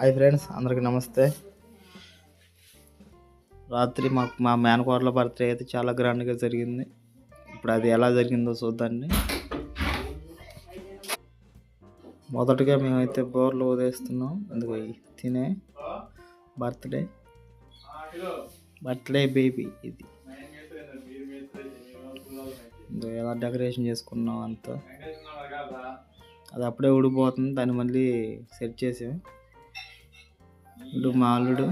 Hi friends అందరికీ నమస్తే. రాత్రి మాకు మా మేనకోడల బర్త్డే అయితే చాలా గ్రాండ్గా జరిగింది. ఇప్పుడు అది ఎలా జరిగిందో చూద్దండి. మొదటగా మేమైతే బోర్లు వదిలేస్తున్నాం అందుకు తినే బర్త్డే. బర్త్డే బేబీ ఇది. ఎలా డెకరేషన్ చేసుకున్నాం అంతా. అది అప్పుడే ఊడిపోతుంది. దాన్ని మళ్ళీ సెట్ చేసాం మాలుడు.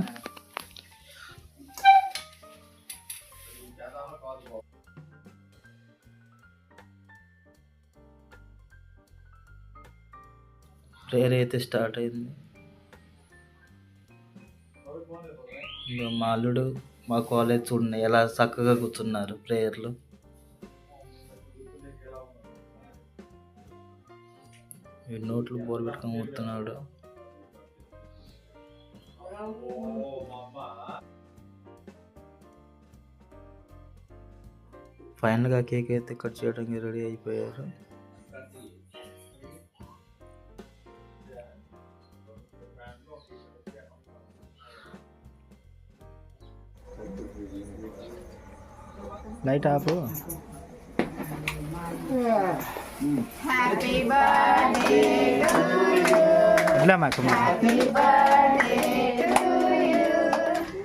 ప్రేయర్ అయితే స్టార్ట్ అయింది. ఇంకా మా అల్లుడు మా కాలేజ్ చూడండి ఎలా చక్కగా కూర్చున్నారు ప్రేయర్లు. ఈ నోట్లు బోర్ పెట్టుకొని కూర్చున్నాడు. ఫైనల్గా కేక్ అయితే కట్ చేయడానికి రెడీ అయిపోయారు లైట్ ఆపు Happy birthday Islam ah. Happy birthday to you.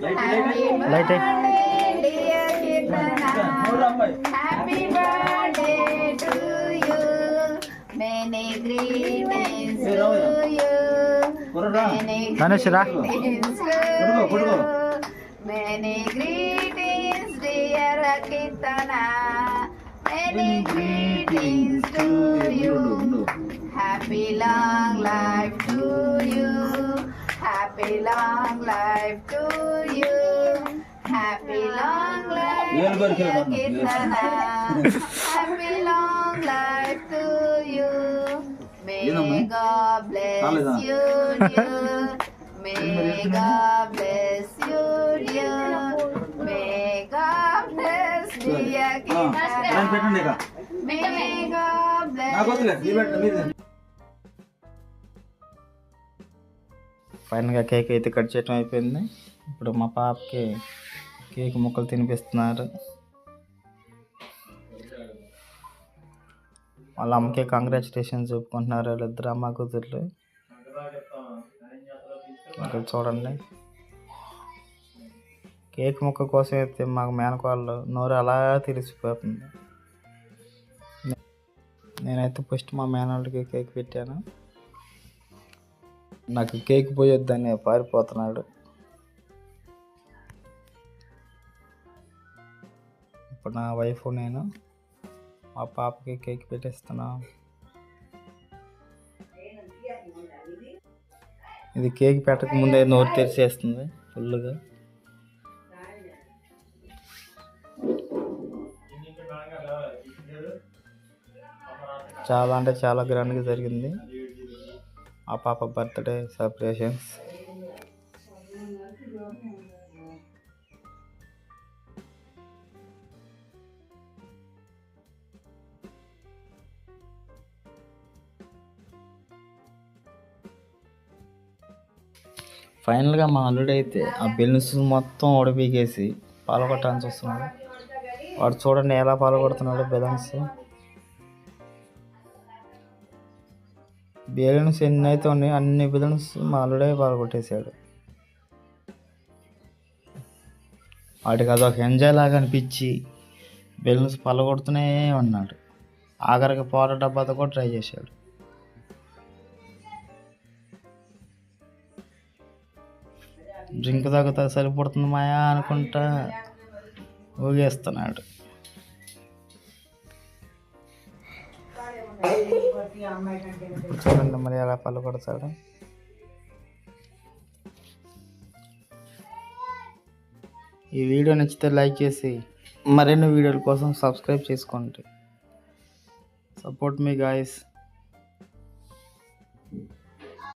Happy birthday, dear Kitana. Happy birthday to you. Many greetings to you. Many greetings to you. Many greetings, dear Kitana. Many greetings to you. Happy love. Happy long life to you. Happy long life, dear Kirtana. Happy long life to you. May God bless you, dear. May God bless you, dear. May God bless dear Kirtana. May God bless you. ఫైనల్గా cake అయితే cut చేయడం అయిపోయింది. ఇప్పుడు మా పాపకి cake ముక్కలు తినిపిస్తున్నారు. వాళ్ళ అమ్మకి కంగ్రాచులేషన్స్ చెప్పుకుంటున్నారు వాళ్ళిద్దరు అమ్మ కూతుర్లు. ఇక్కడ చూడండి. కేక్ ముక్క కోసం అయితే మాకు మేనకోళ్ళు నోరు అలా తెలిసిపోతుంది. నేనైతే ఫస్ట్ మా మేనవాళ్ళకి కేక్ పెట్టాను. నాకు కేక్ పోయొద్దని పారిపోతున్నాడు. ఇప్పుడు నా వైఫ్ నేను మా పాపకి కేక్ పెట్టేస్తున్నా. ఇది కేక్ పెట్టక ముందే నోరు తెరిచేస్తుంది ఫుల్గా చాలా అంటే చాలా గ్రాండ్గా జరిగింది. ఆ పాప బర్త్డే సెలబ్రేషన్స్. ఫైనల్గా మా అల్లుడు అయితే ఆ బెలూన్స్ మొత్తం ఓడపీకేసి పాల్గొట్టడానికి వస్తున్నాడు వాడు చూడండి ఎలా పాల్గొడుతున్నాడు బెలూన్స్. బెలూన్స్ ఎన్ని అయితే ఉన్నాయో. అన్ని బెలూన్స్ మాలుడే పాల్గొట్టేశాడు వాటికి అదొక ఎంజాయ్ లాగా అనిపించి బెలూన్స్ పలగొడుతూనే ఉన్నాడు. ఆఖరికి పోట డబ్బాతో కూడా ట్రై చేశాడు. డ్రింక్ తాగుతా సరిపడుతుంది మాయా అనుకుంటా ఊగేస్తున్నాడు. చూడండి మరి ఎలా పళ్ళు కొడతాడు. ఈ వీడియో నచ్చితే లైక్ చేసి మరిన్ని వీడియోల కోసం సబ్స్క్రైబ్ చేసుకోండి. సపోర్ట్ మీ గాయస్